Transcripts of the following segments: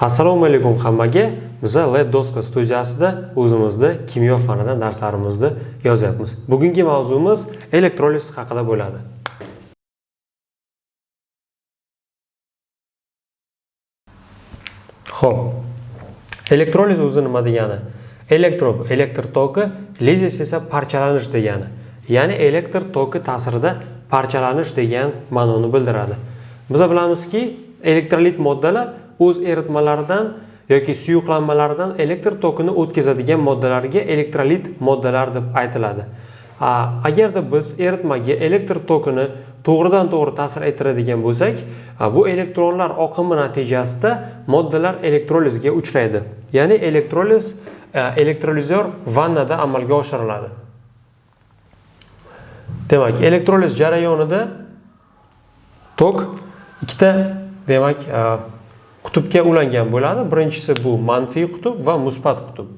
assalomu alaykum hammaga. Biza led doska studiyasida o'zimizni kimyo fanidan darslarimizni yozyapmiz. Bugungi mavzumiz elektroliz haqida bo'ladi. Ho'p elektroliz o'zi nima degani? Elektro elektr toki lizis esa parchalanish degani. Ya'ni elektr toki ta'sirida parchalanish degan ma'noni bildiradi. Biza bilamizki elektrolit moddalar o'z eritmalaridan yoki suyuqlanmalaridan elektr tokini o'tkazadigan moddalarga elektrolit moddalar deb aytiladi. Agarda biz eritmaga elektr tokini to'g'ridan to'g'ri ta'sir ettiradigan bo'lsak bu elektronlar oqimi natijasida moddalar elektrolizga uchraydi. Ya'ni elektroliz elektrolizor elektrolizyor vannada amalga oshiriladi. Demak elektroliz jarayonida tok ikkita demak a, qutbga ulangan bo'ladi. Birinchisi bu manfiy qutb va musbat qutb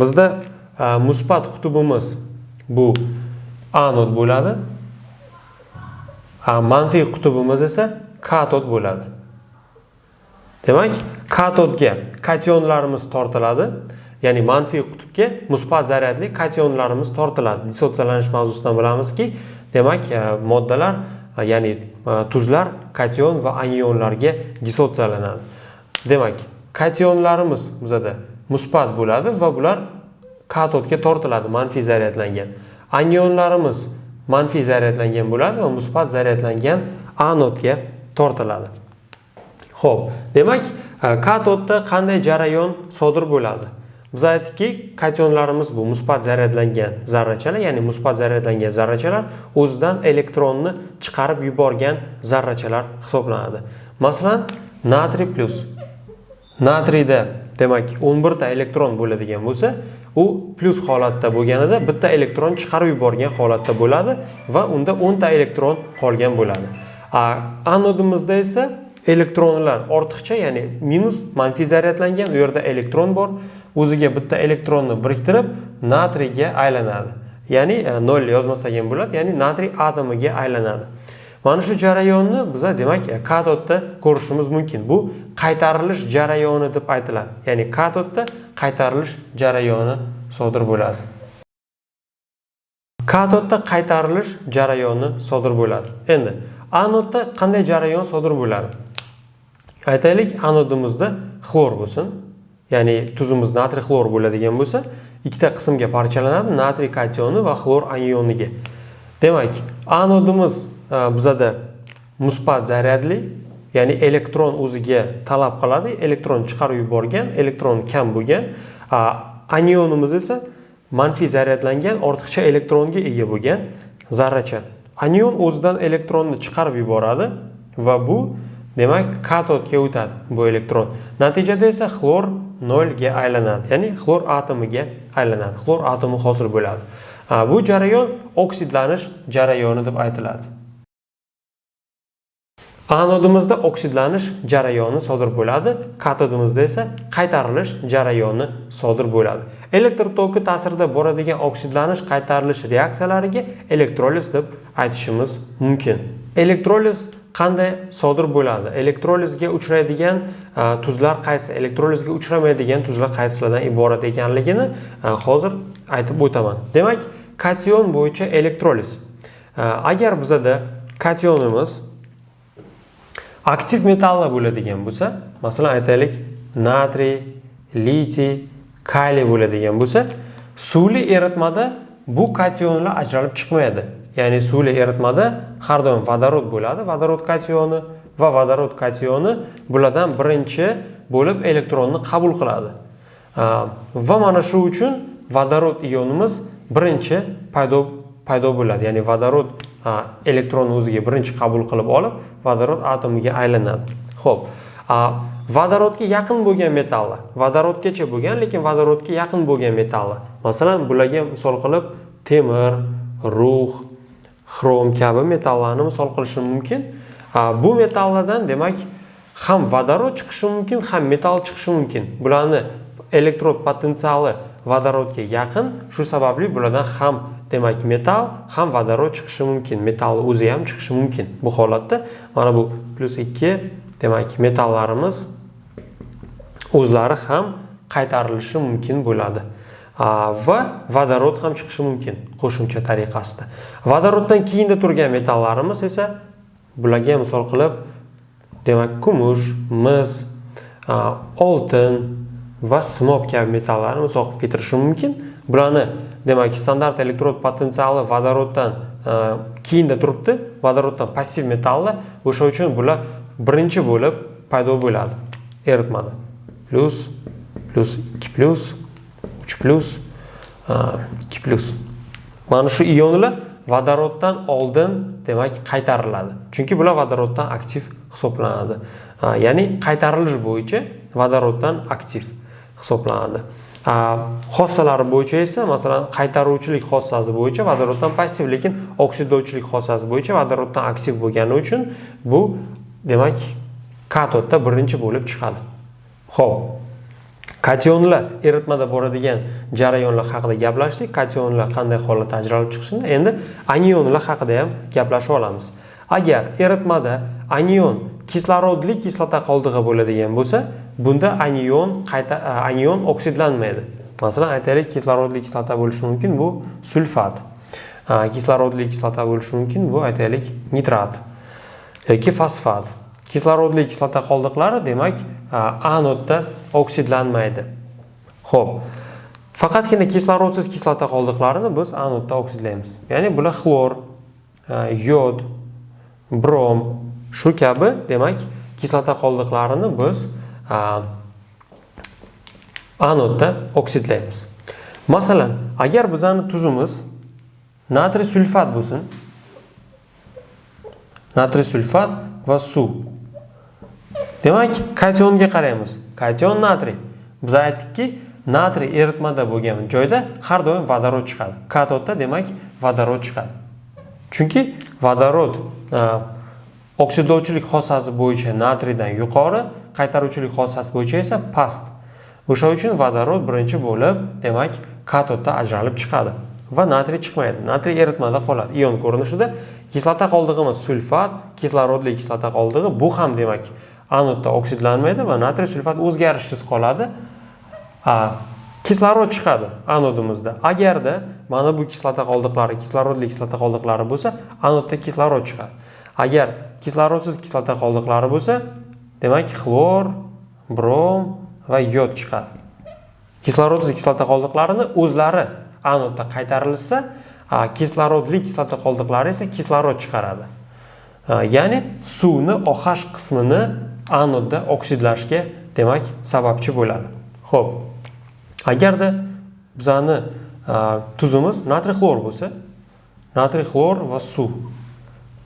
bizda e, musbat qutbimiz bu anod bo'ladi. A, manfiy qutbimiz esa katod bo'ladi. Demak katodga kationlarimiz tortiladi. Ya'ni manfiy qutbga musbat zaryadli kationlarimiz tortiladi. Dissotsiyalanish mavzusidan bilamizki demak e, moddalar ya'ni tuzlar kation va anionlarga dissotsiyalanadi. Demak kationlarimiz bizada musbat bo'ladi va bular katodga tortiladi manfiy zaryadlangan. Anionlarimiz manfiy zaryadlangan bo'ladi va musbat zaryadlangan anodga tortiladi. Xo'p, demak, e, katodda qanday jarayon sodir bo'ladi? Biz aytdikki, kationlarimiz bu musbat zaryadlangan zarrachalar, ya'ni musbat zaryadlangan zarrachalar o'zidan elektronni chiqarib yuborgan zarrachalar hisoblanadi. Masalan, natriy plus natriyda demak 11 ta elektron bo'ladigan bo'lsa, u plus holatda bo'lganida bitta elektron chiqarib yuborgan holatda bo'ladi va unda 10 ta elektron qolgan bo'ladi. A, Anodimizda esa elektronlar ortiqcha, ya'ni minus manfiy zaryadlangan, u yerda elektron bor, o'ziga bitta elektronni biriktirib natriyga aylanadi. Ya'ni e, 0 yozmasak ham bo'ladi, ya'ni natriy atomiga aylanadi. Mana shu jarayonni biza demak e, katodda ko'rishimiz mumkin. Bu qaytarilish jarayoni deb aytiladi. Ya'ni katodda qaytarilish jarayoni sodir bo'ladi. Katodda qaytarilish jarayoni sodir bo'ladi. Endi anodda qanday jarayon sodir bo'ladi? Aytaylik, anodimizda xlor bo'lsin. Ya'ni tuzimiz natriy xlor bo'ladigan bo'lsa, ikkita qismga parchalanadi, natriy kationi va xlor anioniga. Demak, anodimiz e, bizada musbat zaryadli, ya'ni elektron o'ziga talab qiladi, elektron chiqarib yuborgan, elektron kam bo'lgan, anionimiz esa manfiy zaryadlangan, ortiqcha elektronga ega bo'lgan zarracha. Anion o'zidan elektronni chiqarib yuboradi va bu demak katodga o'tadi bu elektron. Natijada esa xlor 0 ga aylanadi, ya'ni xlor atomiga aylanadi. Xlor atomi hosil bo'ladi. Bu jarayon oksidlanish jarayoni deb aytiladi. Anodimizda oksidlanish jarayoni sodir bo'ladi, katodimizda esa qaytarilish jarayoni sodir bo'ladi. Elektr toki ta'sirida boradigan oksidlanish qaytarilish reaksiyalariga elektroliz deb aytishimiz mumkin. Elektroliz qanday sodir bo'ladi? Elektrolizga uchraydigan Э, tuzlar qaysi? Elektrolizga uchramaydigan tuzlar qaysilardan iborat ekanligini e, hozir aytib o'taman. Demak, kation bo'yicha elektroliz. E, agar bizada kationimiz aktiv metallar bo'ladigan bo'lsa, masalan aytaylik, natriy, litiy, kaliy bo'ladigan bo'lsa, suvli eritmada bu kationlar ajralib chiqmaydi. Ya'ni suvli eritmada har doim vodorod bo'ladi, vodorod kationi va vodorod kationi bulardan birinchi bo'lib elektronni qabul qiladi. Va mana shu uchun vodorod ionimiz birinchi paydo paydo bo'ladi. Ya'ni vodorod elektronni o'ziga birinchi qabul qilib olib, vodorod atomiga aylanadi. Xo'p. Vodorodga yaqin bo'lgan metallar, vodorodgacha bo'lgan, lekin vodorodga yaqin bo'lgan metallar. Masalan, bularga misol qilib temir, rux, xrom kabi metallarni misol qilishim mumkin. Bu metallardan demak ham vodorod chiqishi mumkin, ham metal chiqishi mumkin. Bularni elektrod potensiali vodorodga yaqin, shu sababli bulardan ham demak metal ham vodorod chiqishi mumkin. Metalni o'zi ham chiqishi mumkin bu holatda. Mana bu plyus 2 demak metallarimiz o'zlari ham qaytarilishi mumkin bo'ladi. Va vodorod ham chiqishi mumkin qo'shimcha tariqasida. Vodoroddan keyinda turgan metallarimiz esa bularga misol qilib demak kumush mis oltin va simob kabi metallarni misol qilib keltirishim mumkin. Bularni demak standart elektrod potensiali vodoroddan keyinda turibdi. Vodoroddan passiv metalli o'sha uchun bular birinchi bo'lib paydo bo'ladi. Eritmada. Plyus plyus ikki plyus uch plyus ikki plyus mana shu ionlar vodoroddan oldin demak qaytariladi. Chunki bular vodoroddan aktiv hisoblanadi. Ya'ni qaytarilish bo'yicha vodoroddan aktiv hisoblanadi. Xossalari bo'yicha esa masalan qaytaruvchilik xossasi bo'yicha vodoroddan passiv lekin oksidlovchilik xossasi bo'yicha vodoroddan aktiv bo'lgani uchun bu demak katodda birinchi bo'lib chiqadi. Ho'p kationlar eritmada boradigan jarayonlar haqida gaplashdik. Kationlar qanday holatda ajralib chiqishini endi anionlar haqida ham gaplashib olamiz. Agar eritmada anion kislorodli kislota qoldig'i bo'ladigan bo'lsa bunda anion qayta e, anion oksidlanmaydi. Masalan aytaylik kislorodli kislota bo'lishi mumkin bu sulfat. E, kislorodli kislota bo'lishi mumkin bu aytaylik nitrat yoki fosfat. Kislorodli kislota qoldiqlari demak e, anodda oksidlanmaydi. Ho'p faqatgina kislorodsiz kislota qoldiqlarini biz anodda oksidlaymiz. Ya'ni bular xlor e, yod brom shu kabi demak kislota qoldiqlarini biz e, anodda oksidlaymiz. Masalan agar bizani tuzimiz natriy sulfat bo'lsin natriy sulfat va suv. Demak kationga qaraymiz. Kation natriy. Biz aytdikki natriy eritmada bo'lgan joyda har doim vodorod chiqadi. Katodda demak vodorod chiqadi. Chunki vodorod e, oksidlovchilik xossasi bo'yicha natriydan yuqori qaytaruvchilik xossasi bo'yicha esa past. O'sha uchun vodorod birinchi bo'lib demak katodda ajralib chiqadi va natriy chiqmaydi. Natriy eritmada qoladi. Ion ko'rinishida kislota qoldig'imiz sulfat kislorodli kislota qoldig'i bu ham demak anodda oksidlanmaydi va natriy sulfat o'zgarishsiz qoladi. Kislorod chiqadi anodimizda agarda mana bu kislota qoldiqlari kislorodli kislota qoldiqlari bo'lsa anodda kislorod chiqadi. Agar kislorodsiz kislota qoldiqlari bo'lsa demak xlor brom va yod chiqadi. Kislorodsiz kislota qoldiqlarini o'zlari anodda qaytarilsa kislorodli kislota qoldiqlari esa kislorod chiqaradi. Ya'ni suvni OH qismini anodda oksidlashga demak sababchi bo'ladi. Ho'p agarda bizani tuzimiz natriy xlor bo'lsa natriy xlor va suv.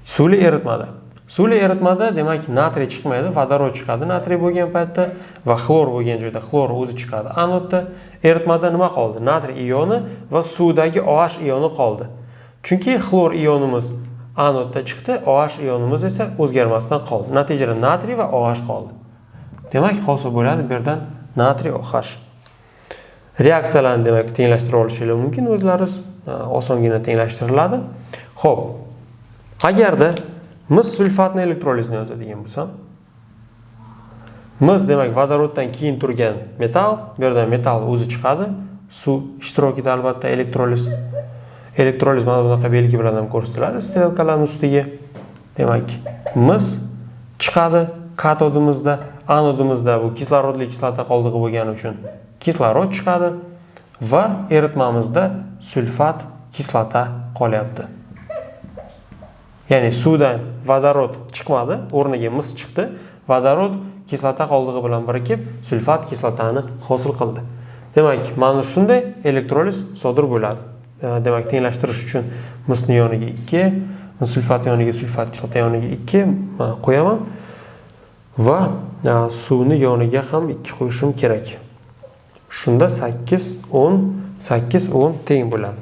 Suvli eritmada. Suvli eritmada demak natriy chiqmaydi vodorod chiqadi natriy bo'lgan paytda va xlor bo'lgan joyda xlor o'zi chiqadi. Anodda eritmada nima qoldi? Natriy ioni va suvdagi OH ioni qoldi. Chunki xlor ionimiz anodda chiqdi OH ionimiz esa o'zgarmasdan qoldi. Natijada natriy va OH qoldi. Demak hosil bo'ladi bu yerdan natriy OH reaksiyalarni demak tenglashtirib olishinglar mumkin o'zlaringiz e, osongina tenglashtiriladi ho'p agarda mis sulfatni elektrolizini yozadigan bo'lsam mis demak vodoroddan keyin turgan metal bu yerdan metal o'zi chiqadi suv ishtirokida albatta elektroliz elektroliz mana bunaqa belgi bilan ham ko'rsatiladi. Strelkalarni ustiga demak mis chiqadi. Katodimizda anodimizda bu kislorodli kislota qoldig'i bo'lgani uchun kislorod chiqadi va eritmamizda sulfat kislota qolyapti. Ya'ni suvdan vodorod chiqmadi o'rniga mis chiqdi. Vodorod kislota qoldig'i bilan birikib sulfat kislotani hosil qildi. Demak mana shunday elektroliz sodir bo'ladi. Demak tenglashtirish uchun misni yoniga ikki sulfat yoniga sulfat kislota yoniga ikki qo'yaman va suvni yoniga ham ikki qo'yishim kerak shunda sakkiz o'n sakkiz o'n teng bo'ladi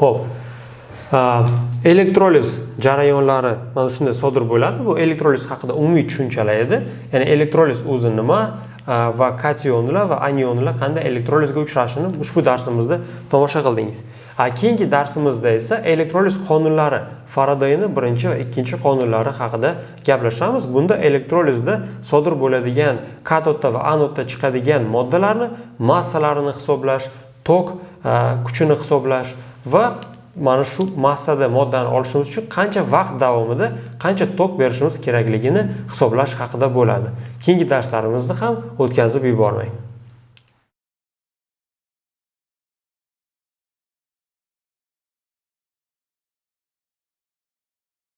ho'p elektroliz jarayonlari mana shunday sodir bo'ladi bu elektroliz haqida umumiy tushunchalar edi ya'ni elektroliz o'zi nima va kationlar va anionlar qanday elektrolizga uchrashini ushbu darsimizda tomosha qildingiz. Keyingi darsimizda esa elektroliz qonunlari faradayni birinchi va ikkinchi qonunlari haqida gaplashamiz. Bunda elektrolizda sodir bo'ladigan katodda va anodda chiqadigan moddalarni massalarini hisoblash tok э, kuchini hisoblash va mana shu massada moddani olishimiz uchun qancha vaqt davomida qancha tok berishimiz kerakligini hisoblash haqida bo'ladi. Keyingi darslarimizda ham o'tkazib yubormang.